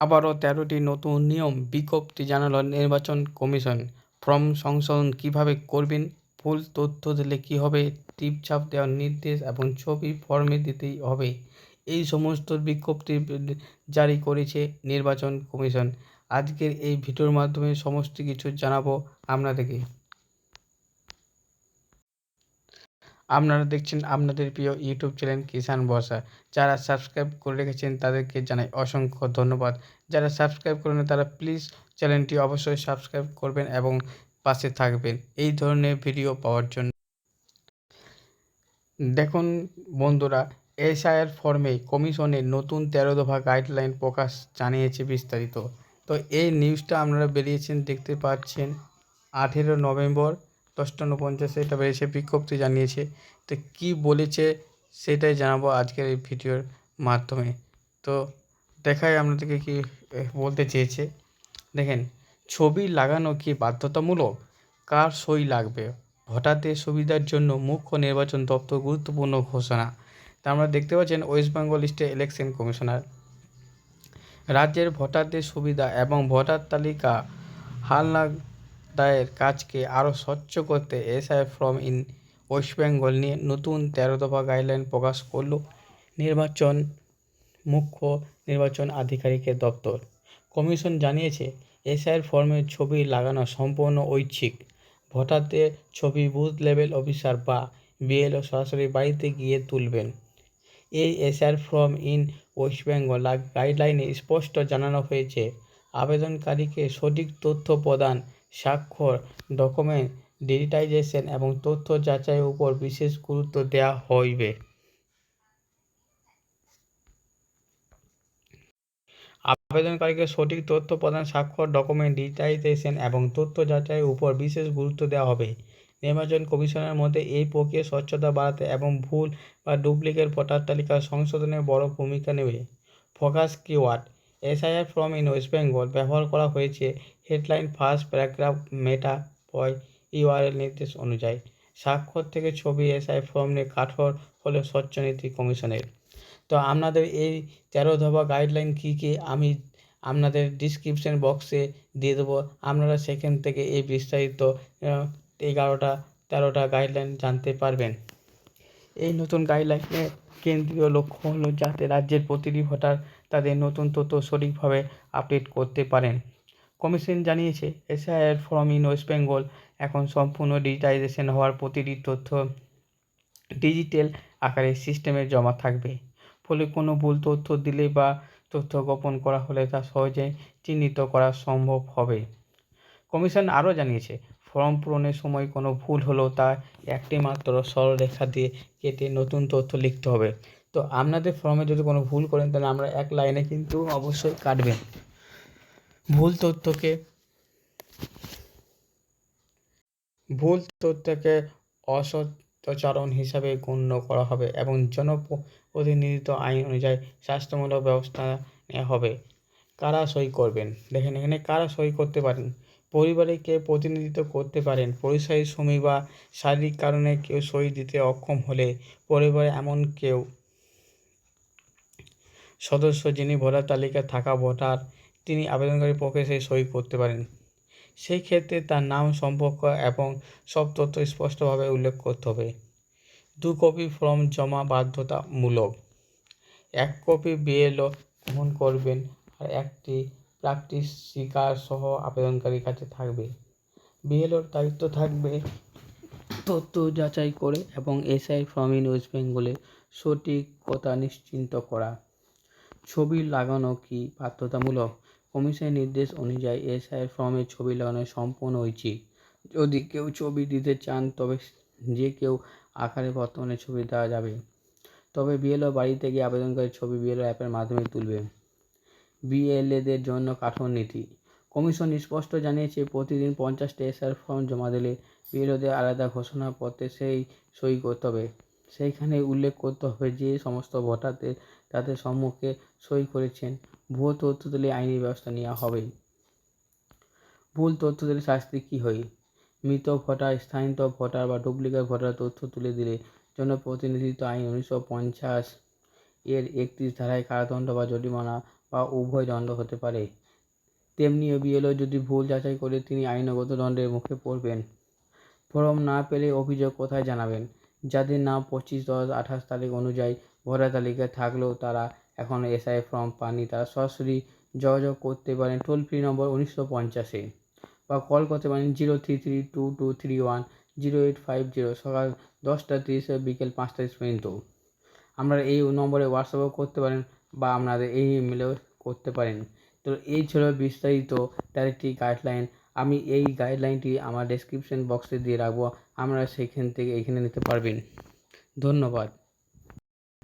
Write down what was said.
আবারও তেরোটি নতুন নিয়ম বিজ্ঞপ্তি জানাল নির্বাচন কমিশন। ফর্ম সংশোধন কীভাবে করবেন, ভুল তথ্য দিলে কী হবে টিপছাপ দেওয়ার নির্দেশ এবং ছবি ফর্মে দিতেই হবে। এই সমস্ত বিজ্ঞপ্তি জারি করেছে নির্বাচন কমিশন। আজকের এই ভিডিওর মাধ্যমে সমস্ত কিছু জানাব আপনাদেরকে। আপনারা দেখছেন আপনাদের প্রিয় ইউটিউব চ্যানেল কিষান বর্ষা। যারা সাবস্ক্রাইব করে রেখেছেন তাদেরকে জানাই অসংখ্য ধন্যবাদ। যারা সাবস্ক্রাইব করেন তারা প্লিজ চ্যানেলটি অবশ্যই সাবস্ক্রাইব করবেন এবং পাশে থাকবেন। এই ধরনের ভিডিও পাওয়ার জন্য। দেখুন বন্ধুরা, এসআইআর ফর্মে কমিশনের নতুন তেরো দফা গাইডলাইন প্রকাশ জানিয়েছে বিস্তারিত। তো এই নিউজটা আপনারা বেরিয়েছেন, দেখতে পাচ্ছেন আঠেরো নভেম্বর দশটা উনপঞ্চাশে এটা বেরিয়েছে বিজ্ঞপ্তি জানিয়েছে। তো কী বলেছে সেটাই জানাব আজকের এই ভিডিওর মাধ্যমে। তো দেখাই আপনাদেরকে কি বলতে চেয়েছে। দেখেন, ছবি লাগানো কি বাধ্যতামূলক? কার সই লাগবে? ভোটারদের সুবিধার জন্য মুখ্য নির্বাচন দপ্তর গুরুত্বপূর্ণ ঘোষণা। তা আমরা দেখতে পাচ্ছেন West Bengal state election commissioner. রাজ্যের ভোটারদের সুবিধা এবং ভোটার তালিকা হালনাদায়ের কাজকে আরও স্বচ্ছ করতে SI form in West Bengal নিয়ে নতুন তেরো দফা গাইডলাইন প্রকাশ করল নির্বাচন মুখ্য নির্বাচন আধিকারিকের দপ্তর। কমিশন জানিয়েছে এসআইয়ের ফর্মের ছবি লাগানো সম্পূর্ণ ঐচ্ছিক। ভোটারদের ছবি বুথ লেভেল অফিসার বা বিএলও সরাসরি বাড়িতে গিয়ে তুলবেন। এই SR form in West Bengal গাইডলাইনে স্পষ্ট জানানো হয়েছে, আবেদনকারীকে সঠিক তথ্য প্রদান স্বাক্ষর ডকুমেন্ট ডিজিটাইজেশন এবং তথ্য যাচাইয়ের উপর বিশেষ গুরুত্ব দেওয়া হইবে। আবেদনকারীকে সঠিক তথ্য প্রদান, স্বাক্ষর ডকুমেন্ট ডিজিটাইজেশন এবং তথ্য যাচাইয়ের উপর বিশেষ গুরুত্ব দেওয়া হবে। নির্বাচন কমিশনের মধ্যে এই প্রক্রিয়া স্বচ্ছতা বাড়াতে এবং ভুল বা ডুপ্লিকেট ভোটার তালিকা সংশোধনে বড় ভূমিকা নেবে। Focus keyword, SIR form in West Bengal ব্যবহার করা হয়েছে। হেডলাইন ফার্স্ট প্যারাগ্রাফ মেটা পয় ইউআরএল নির্দেশ অনুযায়ী স্বাক্ষর থেকে ছবি এসআই ফর্ম নিয়ে কাঠোর হলো স্বচ্ছ নীতি কমিশনের। তো আপনাদের এই তেরো দফা গাইডলাইন কী কী? আমি আপনাদের ডিসক্রিপশন বক্সে দিয়ে দেবো। আপনারা সেখান থেকে এই বিস্তারিত এগারোটা, তেরোটা গাইডলাইন জানতে পারবেন। এই নতুন গাইডলাইনের কেন্দ্রীয় লক্ষ্য হলো যাতে রাজ্যের প্রতিটি ভোটার তাদের নতুন তথ্য সঠিকভাবে আপডেট করতে পারেন। কমিশন জানিয়েছে, SIR form in West Bengal এখন সম্পূর্ণ ডিজিটাইজেশন হওয়ার প্রতিটি তথ্য ডিজিটাল আকারে সিস্টেমে জমা থাকবে। ফলে কোনো ভুল তথ্য দিলে বা তথ্য গোপন করা হলে তা সহজে চিহ্নিত করা সম্ভব হবে। কমিশন আরও জানিয়েছে, ফর্ম পূরণের সময় কোনো ভুল হলেও তা একটি মাত্র সরলরেখা দিয়ে কেটে নতুন তথ্য লিখতে হবে। তো আপনাদের ফর্মে যদি কোনো ভুল করেন তাহলে আমরা এক লাইনে কিন্তু অবশ্যই কাটবেন। ভুল তথ্যকে ভুল তথ্যকে অসত্যচারণ হিসাবে গণ্য করা হবে এবং জনপ্রতিনিধিত্ব আইন অনুযায়ী স্বাস্থ্যমূলক ব্যবস্থা নেওয়া হবে। কারা সই করবেন? দেখেন, এখানে কারা সই করতে পারেন? পরিবারে কে প্রতিনিধিত্ব করতে পারেন? পরিযায়ী শ্রমিক বা শারীরিক কারণে কেউ সই দিতে অক্ষম হলে পরিবারে এমন কেউ সদস্য যিনি ভোটার তালিকায় থাকা ভোটার তিনি আবেদনকারী পক্ষে সেই সই করতে পারেন সেই ক্ষেত্রে তার নাম, সম্পর্ক এবং সব তথ্য স্পষ্টভাবে উল্লেখ করতে হবে। দু কপি ফর্ম জমা বাধ্যতামূলক। এক কপি বিএলও গ্রহণ করবেন আর একটি প্র্যাকটিস শিকার সহ আবেদনকারীর কাছে থাকবে। বিএলওর দায়িত্ব থাকবে তথ্য যাচাই করে এবং এসআই ফর্ম ইন ওয়েস্ট বেঙ্গলের সঠিকতা নিশ্চিন্ত করা। ছবি লাগানো কি বাধ্যতামূলক? কমিশনের নির্দেশ অনুযায়ী এসআই ফর্মে ছবি লাগানো সম্পূর্ণ ঐচ্ছিক। যদি কেউ ছবি দিতে চান, তবে যে কেউ আকারে বর্তমানে ছবি দেওয়া যাবে। তবে বিএলও বাড়িতে গিয়ে আবেদনকারী ছবি বিএলও অ্যাপের মাধ্যমে তুলবে। বিএলএদের জন্য কাঠামো নীতি। কমিশন স্পষ্ট জানিয়েছে, প্রতিদিন পঞ্চাশটা এসআর ফর্ম জমা দিলে বিএলওদের আলাদা ঘোষণাপত্রে সেই সই করতে হবে। সেইখানে উল্লেখ করতে হবে যে সমস্ত ভোটারদের তাদের সম্মুখে সই করেছেন ভুয়ো তথ্য দিলে আইনি ব্যবস্থা নেওয়া হবে ভুল তথ্য দিলে শাস্তি কী হয় মৃত ভোটার স্থানান্তর ভোটার বা ডুপ্লিকেট ভোটার তথ্য তুলে দিলে জনপ্রতিনিধিত্ব আইন উনিশশো পঞ্চাশ এর একত্রিশ ধারায় কারাদণ্ড বা জরিমানা বা উভয় দণ্ড হতে পারে। তেমনিও বিএলও যদি ভুল যাচাই করে তিনি আইনগত দণ্ডের মুখে পড়বেন। ফর্ম না পেলে অভিযোগ কোথায় জানাবেন? যাদের নাম পঁচিশ দশ আঠাশ তারিখ অনুযায়ী ভোটার তালিকায় থাকলেও তারা এখন এসআই ফর্ম পাননি তারা সরাসরি যোগাযোগ করতে পারেন টোল ফ্রি নম্বর উনিশশো পঞ্চাশে বা কল করতে পারেন zero three three two two three one zero eight five zero সকাল দশটা তিরিশ বিকেল পাঁচটা তিরিশ পর্যন্ত। আপনারা এই নম্বরে হোয়াটসঅ্যাপও করতে পারেন বা আপনাদের এই ইমেলেও করতে পারেন। তো এই ছিল বিস্তারিত তার একটি গাইডলাইন আমি এই গাইডলাইনটি আমার ডেসক্রিপশন বক্সে দিয়ে রাখব। আপনারা সেখান থেকে এখানে নিতে পারবেন। ধন্যবাদ।